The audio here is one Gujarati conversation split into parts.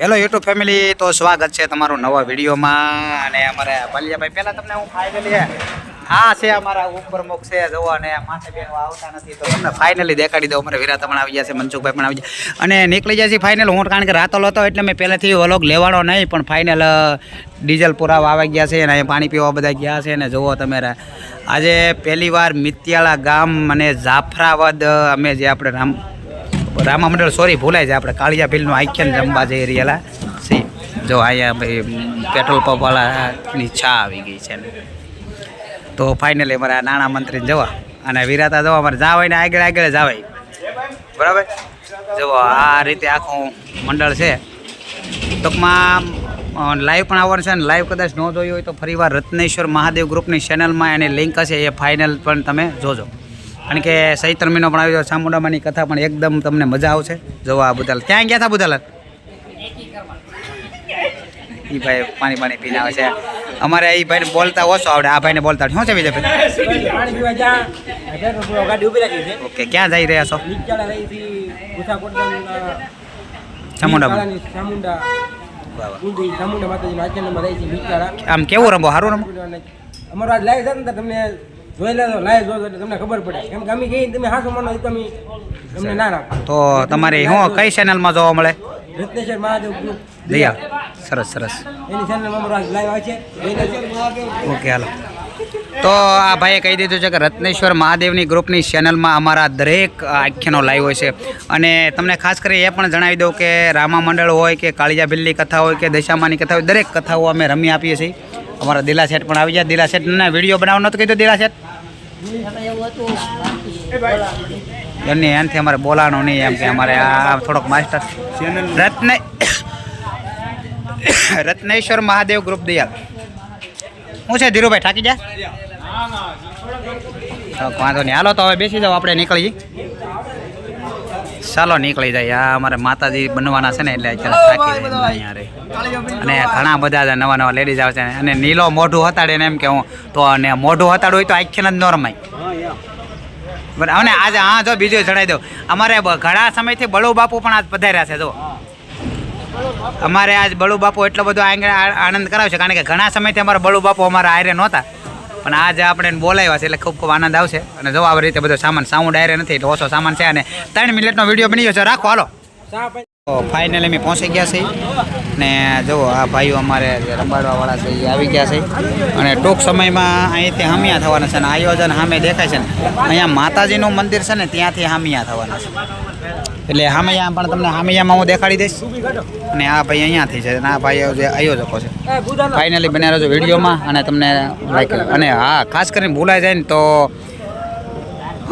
હેલો યુટ્યુબ ફેમિલી તો સ્વાગત છે તમારું નવા વિડીયોમાં. અને અમારે બલિયાભાઈ, પહેલાં તમને હું ફાઇનલી આ છે અમારા ઉપપ્રમુખ છે જો અને માથે બેનો આવતા નથી. તો તમને ફાઇનલી દેખાડી દઉં. અમારે વિરાતા પણ આવી જશે મનસુખભાઈ પણ આવી જશે અને નીકળી છે ફાઇનલ હું કારણ કે રાતોલ હતો એટલે મેં પહેલાંથી વલોગ લેવાનો નહીં, પણ ફાઇનલ ડીઝલ પુરાવા આવી ગયા છે અને અહીંયા પાણી પીવા બધા ગયા છે. અને જુઓ તમે આજે પહેલી વાર મિત્યાળા ગામ અને જાફરાબાદ અમે જે આપણે રામ રામા મંડળ સોરી ભૂલાય છે આપણે કાળિયા ભીલનું આખ્યાન જમવા જઈ રહેલા સી જો અહીંયા ભાઈ પેટ્રોલ પંપવાળાની છા આવી ગઈ છે તો ફાઇનલી અમારા નાણાં મંત્રીને જવા. અને વિરાતા જવા, અમારે જાવાય ને આગળ આગળ જાવાય બરાબર? જુઓ, આ રીતે આખું મંડળ છે. ટૂંકમાં લાઈવ પણ આવવાનું છે અને લાઈવ કદાચ ન જોયું હોય તો ફરીવાર રત્નેશ્વર મહાદેવ ગ્રુપની ચેનલમાં એની લિંક હશે, એ ફાઇનલ પણ તમે જોજો. કારણ કે ચૈત્ર મહિનો પણ આવી ગયો ચામુંડામાની કથા પણ એકદમ તમને મજા આવશે. જોવા આ બુધાલ ક્યાં ગયા હતા બુધાલાલ એ ભાઈ પાણી પાણી પીને આવે છે. અમારે એ ભાઈને બોલતા ઓછો આવડે. આ ભાઈને બોલતા શું છે બીજા ઓકે ક્યાં જઈ રહ્યા છો? ચામુંડા. આમ કેવું રમો સારું રમો અમારો આજ લાઈવ છે ને તમને જોઈ લેજો લાઈવ જોજો એટલે તમને ખબર પડે. કેમ કે અમે કહીએ તમે હાસો માનો તમે તમને ના રાખો. તો તમારે શું કઈ ચેનલમાં જોવા મળે? રત્નેશ્વર મહાદેવ દયા સરસ સરસ. એની ચેનલમાં અમારો લાઈવ આવે છે. Okay hello. તો આ ભાઈએ કહી દીધું છે કે રત્નેશ્વર મહાદેવની ગ્રુપની ચેનલમાં અમારા દરેક આખ્યાનો લાઈવ હોય છે. અને તમને ખાસ કરી એ પણ જણાવી દઉં કે રામા મંડળ હોય કે કાળિયા બિલ્લી કથા હોય કે દશામાની કથા હોય દરેક કથાઓ અમે રમી આપીએ છીએ. અમારા દિલા સેટ પણ આવી જાય. દિલા સેટના વીડિયો બનાવવાનો નહોતું કીધું દિલા સેટ એમની એનાથી અમારે બોલાવાનું નહીં એમ કે અમારે આ થોડોક માસ્ટર. રત્ને રત્નેશ્વર મહાદેવ ગ્રુપ દયાલ. શું છે? ધીરુભાઈ ઠાકી જા વાંધો નહીં. હાલો તો હવે બેસી જાઓ આપણે નીકળી જઈએ ચાલો નીકળી જાય. આ અમારે માતાજી બનવાના છે ને એટલે અત્યારે અને ઘણા બધા નવા નવા લેડીઝ આવે છે. અને નીલો મોઢું હતાડે ને એમ કે હું, તો અને મોઢું હતાડું હોય તો આખી જ ન રમાય બરાબર? અને આજે હા જો બીજું જણાવી દઉં. અમારે ઘણા સમયથી બળુ બાપુ પણ આજ પધાર્યા છે, જો. અમારે આજ બળુ બાપુ એટલો બધો આનંદ કરાવશે કારણ કે ઘણા સમયથી અમારા બળુ બાપુ અમારા આયરે નહોતા. પણ આજે આપણે એને બોલાવ્યા છે એટલે ખૂબ ખૂબ આનંદ આવશે. અને જો આવી રીતે બધો સામાન સાઉન્ડ ડાયરે નથી એટલે ઓછો સામાન છે અને ત્રણ મિનિટનો વીડિયો બની ગયો છે. રાખો હાલો. ફાઇનલ અમે પહોંચી ગયા છીએ. ને જુઓ આ ભાઈઓ અમારે રંબાડવાવાળા છે એ આવી ગયા છે. અને ટૂંક સમયમાં અહીંથી હામિયા થવાના છે અને આયોજન સામે દેખાય છે ને. અહીંયા માતાજીનું મંદિર છે ને ત્યાંથી હામિયા થવાના છે. એટલે હામિયા પણ તમને હામિયામાં હું દેખાડી દઈશ. અને આ ભાઈ અહીંયાથી છે. અને આ ભાઈ જે આયોજકો છે. ફાઇનલી બન્યા રહેજો વિડીયોમાં અને તમને લાઈક અને હા ખાસ કરીને ભૂલાઈ જાય ને તો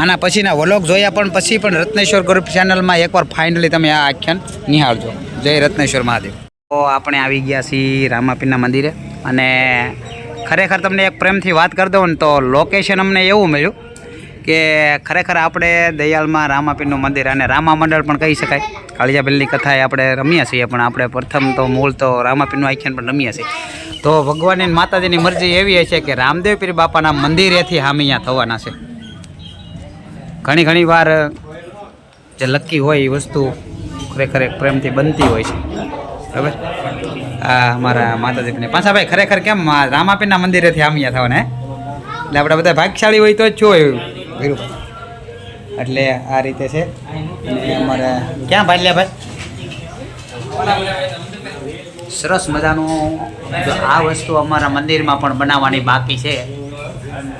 આના પછીના વલોગ જોયા પણ પછી પણ રત્નેશ્વર ગ્રુપ ચેનલમાં એકવાર ફાઇનલી તમે આ આખ્યાન નિહાળજો. જય રત્નેશ્વર મહાદેવ. તો આપણે આવી ગયા છીએ રામાપીરના મંદિરે. અને ખરેખર તમને એક પ્રેમથી વાત કરી દઉં ને તો લોકેશન અમને એવું મળ્યું કે ખરેખર આપણે દયાળમાં રામાપીરનું મંદિર અને રામા મંડળ પણ કહી શકાય. કાળિયાબેલની કથાએ આપણે રમ્યા છીએ, પણ આપણે પ્રથમ તો મૂળ તો રામાપીરનું આખ્યાન પણ રમ્યા છીએ. તો ભગવાનની માતાજીની મરજી એવી હશે કે રામદેવ પીર બાપાના મંદિરેથી હામિયા થવાના છે. ઘણી ઘણી વાર જે લકી હોય એ વસ્તુ ખરેખર એક પ્રેમથી બનતી હોય છે. બરાબર? આ અમારા માતાજીને. પાછા ભાઈ ખરેખર કેમ રામાપીરના મંદિરેથી હામિયા થવાના એટલે આપણે બધા ભાગ્યશાળી હોય તો જ છું વીરુભાઈ એટલે આ રીતે છે. અમારે ક્યાં ભાલ્યા ભાઈ? સરસ મજાનું આ વસ્તુ અમારા મંદિરમાં પણ બનાવવાની બાકી છે.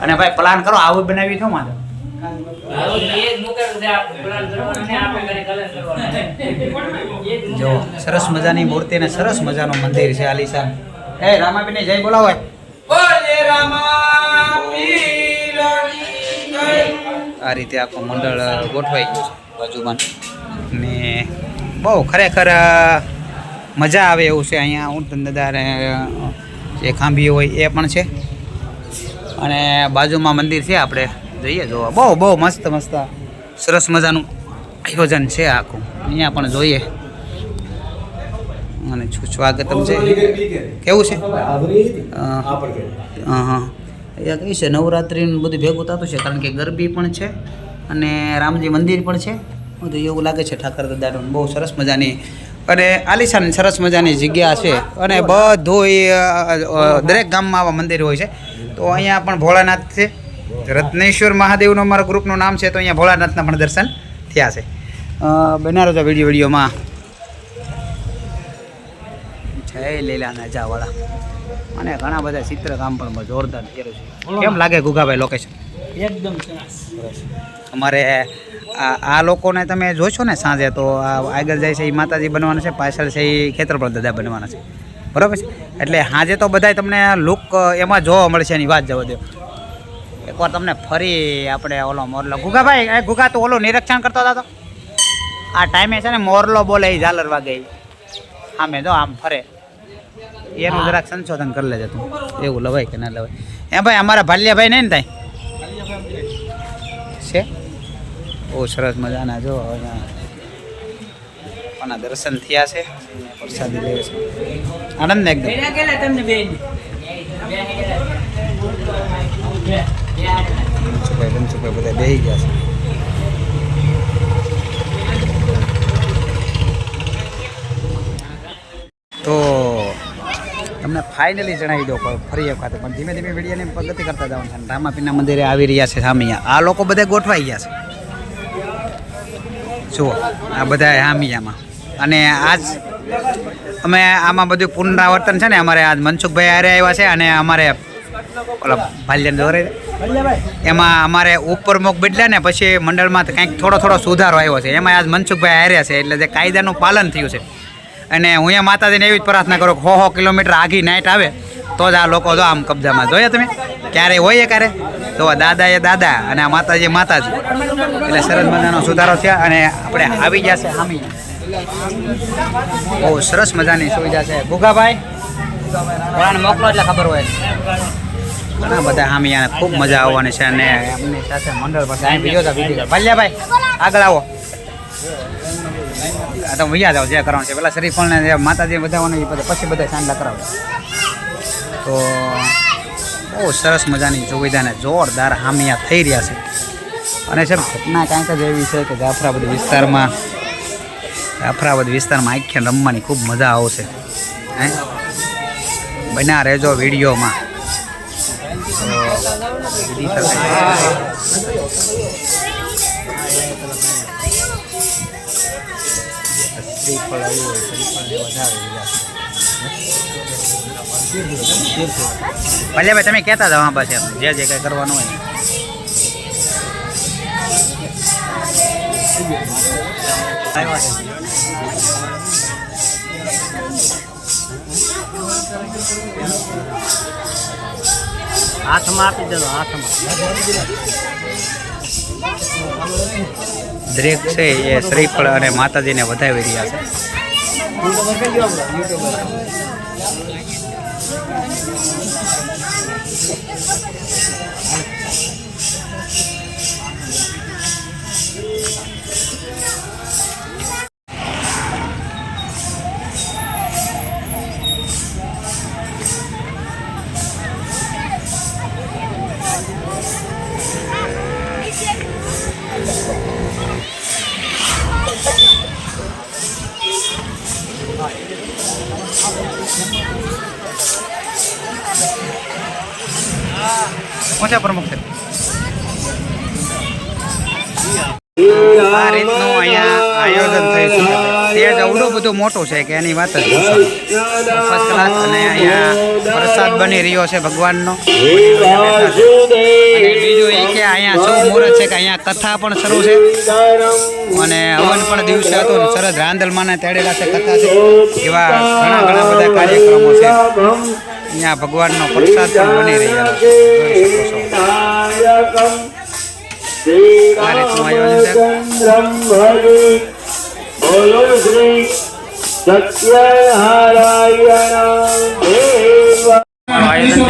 અને ભાઈ પ્લાન કરો, આવું બનાવી છો મારે જો, સરસ મજાની મૂર્તિ ને સરસ મજાનું મંદિર છે, આલિશાન. હે રામાબીને જય બોલાવો. આ રીતે આખું મંડળ ગોઠવાઈ ગયું છે બાજુમાં. ને બહુ ખરેખર મજા આવે એવું છે અહીંયા. હું ધંધાદાર જે ખાંભી હોય એ પણ છે. અને બાજુમાં મંદિર છે આપણે જઈએ જોવા. બહુ બહુ મસ્ત મસ્ત સરસ મજાનું આયોજન છે આખું. અહીંયા પણ જોઈએ. અને સ્વાગતમ છે. કેવું છે? હા હા. એ કહી છે, નવરાત્રિનું બધું ભેગું થતું છે, કારણ કે ગરબી પણ છે અને રામજી મંદિર પણ છે. બધું એવું લાગે છે ઠાકર દાદાનું, બહુ સરસ મજાની. અને આલિશાન સરસ મજાની જગ્યા છે અને બધું દરેક ગામમાં આવા મંદિર હોય છે. તો અહીંયા પણ ભોળાનાથ છે. રત્નેશ્વર મહાદેવનું અમારા ગ્રુપનું નામ છે, તો અહીંયા ભોળાનાથના પણ દર્શન થયા છે. બનારો છો વીડિયો, વિડીયોમાં. જય લીલા નજાવાળા અને ઘણા બધા ચિત્રકામ પણ જોરદાર કર્યું છે. કેમ લાગે ગુગાભાઈ લોકેશન એકદમ સરસ. અમારે આ લોકોને તમે જોશો ને સાંજે તો આ આગળ જાય છે એ માતાજી બનવાના છે પાછળ છે એ ખેતરપળ દાદા બનવાના છે. બરાબર છે? એટલે સાંજે તો બધાય તમને લુક એમાં જોવા મળશે એની વાત જવા દો. એકવાર તમને ફરી આપણે ઓલો મોરલો ગુગાભાઈ ગુગા તો ઓલો નિરીક્ષણ કરતો હતા તો? આ ટાઈમે છે ને મોરલો બોલે એ ઝાલર વાગે આમે જો આમ ફરે. એનું જરાક સંશોધન કરી લેજે તું. એવું લવાય કે ના લવાય. એ ભાઈ અમારા ભાલ્યાભાઈ નહીં ને તાઈ છે? બહુ સરસ મજાના જો અહીંયા દર્શન થયા છે. પ્રસાદી લેવે છે. આનંદ ને એકદમ. બેન? બધા બેસી ગયા છે. તો તમને ફાઇનલી જણાવી દો ફરી એક પણ ધીમે ધીમે વિડીયોની પદ્ધતિ કરતા જવાનું છે. રામાપીના મંદિરે આવી રહ્યા છે સામિયા આ લોકો બધા ગોઠવાઈ ગયા છે. જુઓ, આ બધા હામિયામાં. અને આજ અમે આમાં બધું પુનરાવર્તન છે ને, અમારે આજ મનસુખભાઈ આરે આવ્યા છે અને અમારે ઓલા ભાલ્યન દોરે એમાં અમારે ઉપર મોક બદલ્યા ને, પછી મંડળમાં કંઈક થોડો થોડો સુધારો આવ્યો છે. એમાં આજ મનસુખભાઈ હાર્યા છે, એટલે જે કાયદાનું પાલન થયું છે. અને હું અહીંયા માતાજીને એવી જ પ્રાર્થના કરું કે હો કિલોમીટર આઘી નાઇટ આવે, તો જ આ લોકો જો આમ કબજામાં જોઈએ તમે. ક્યારે હોય ક્યારે? તો દાદા એ દાદા અને આ માતાજી એ માતાજી. એટલે સરસ મજાનો સુધારો થયા અને આપણે આવી ગયા છે હામી. બહુ સરસ મજાની સુવિધા છે. ભૂગાભાઈ મોકલો એટલે ખબર હોય. ઘણા બધા હામિયાને ખૂબ મજા આવવાની છે અને એમની સાથે મંડળ પાસે આગળ આવો. આ તો વૈયા જાવ જે કરવાનું છે. પેલા શ્રીફળને માતાજી એ પછી બધા સાંડલા કરાવે. તો બહુ સરસ મજાની સુવિધાને જોરદાર હામિયા થઈ રહ્યા છે. અને છે ઘટના કાંઈક જ એવી છે કે જાફરાબાદ વિસ્તારમાં જાફરાબાદ વિસ્તારમાં આખ્યા રમવાની ખૂબ મજા આવશે. હે? બના રહેજો વિડીયોમાં. શ્રીફળ આવ્યું હોય શ્રીફળને વધારે ભલે ભાઈ તમે કહેતા હતા પાસે જે જે કંઈ કરવાનું હોય. હાથમાં આપી દેજો, હાથમાં દરેક છે એ શ્રીફળ અને માતાજીને વધાવી રહ્યા છે. પહોંચ્યા પ્રમુખ છે. આ રીતનું અહીંયા આયોજન થયું છે. સ્ટેજ અવડું બધું મોટું છે કે એની વાત જ ફર્સ્ટ ક્લાસ અને અહીંયા પ્રસાદ બની રહ્યો છે ભગવાનનો. અને બીજું એ કે અહીંયા શું મુહૂર્ત છે કે અહીંયા કથા પણ શરૂ છે. અને હવન પણ દિવસે હતો સરસ રાંદલમાને તેડેલા છે કથા છે. એવા ઘણા ઘણા બધા કાર્યક્રમો છે. અહીંયા ભગવાનનો પ્રસાદ પણ બની રહ્યો છે.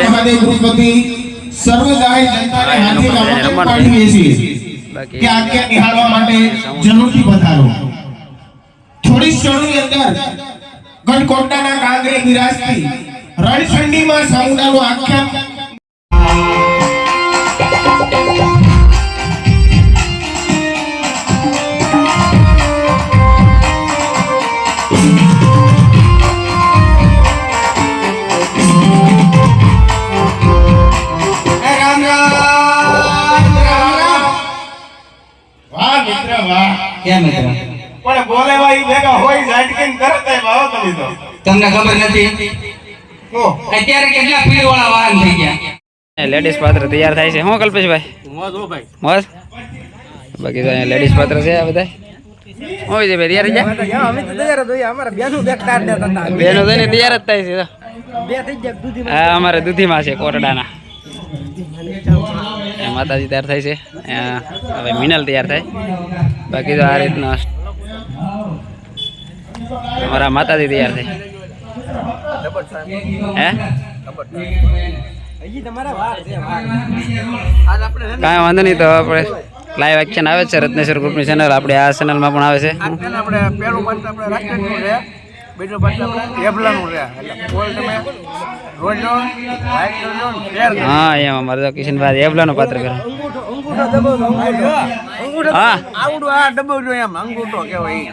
હાથે આમંત્રણ પાઠવીએ છીએ બાકી કે આજ્ઞા નિહાળવા માટે જરૂરથી પધારો થોડી ક્ષણોની અંદર ગઢકોટડાના કાંગરે બિરાજતી રણછંડીમાં સામુદાનું આખ્યાન કેમ મિત્ર? ભેગા હોય તમને ખબર નથી? અત્યારે કેટલા પીડ વાળા વાહન થઈ ગયા? લેડીઝ પાત્ર તૈયાર થાય છે. હું કલ્પેશભાઈ? મોજ બાકી તો લેડીઝ પાત્ર છે આ બધા. હોય છે ભાઈ તૈયાર થઈ અમે તો તૈયાર જ અમારા બેનું બેકાર ને હતા. બેનો થઈને તૈયાર જ થાય છે તો. બે થઈ અમારે દૂધીમાં છે કોટડાના. એ માતાજી તૈયાર થાય છે. હવે મિનલ તૈયાર થાય. બાકી તો આ રીતના અમારા માતાજી તૈયાર થાય. હે? હજી તમારા વાર છે વાર આજ આપણે કાંઈ વાંધો નહીં તો આપણે લાઈવ એક્શન આવે છે રત્નેશ્વર ગ્રુપની ચેનલ આપણે આ ચેનલમાં પણ આવે છે. આપણે પાત્ર આપણે બીજું પાત્ર આપણે એબલાનું એટલે હા એમ અમારે તો કિશનભાઈ એબલાનું પાત્ર કરે. અંગૂઠો હા. આવડું આ એમ કહેવાય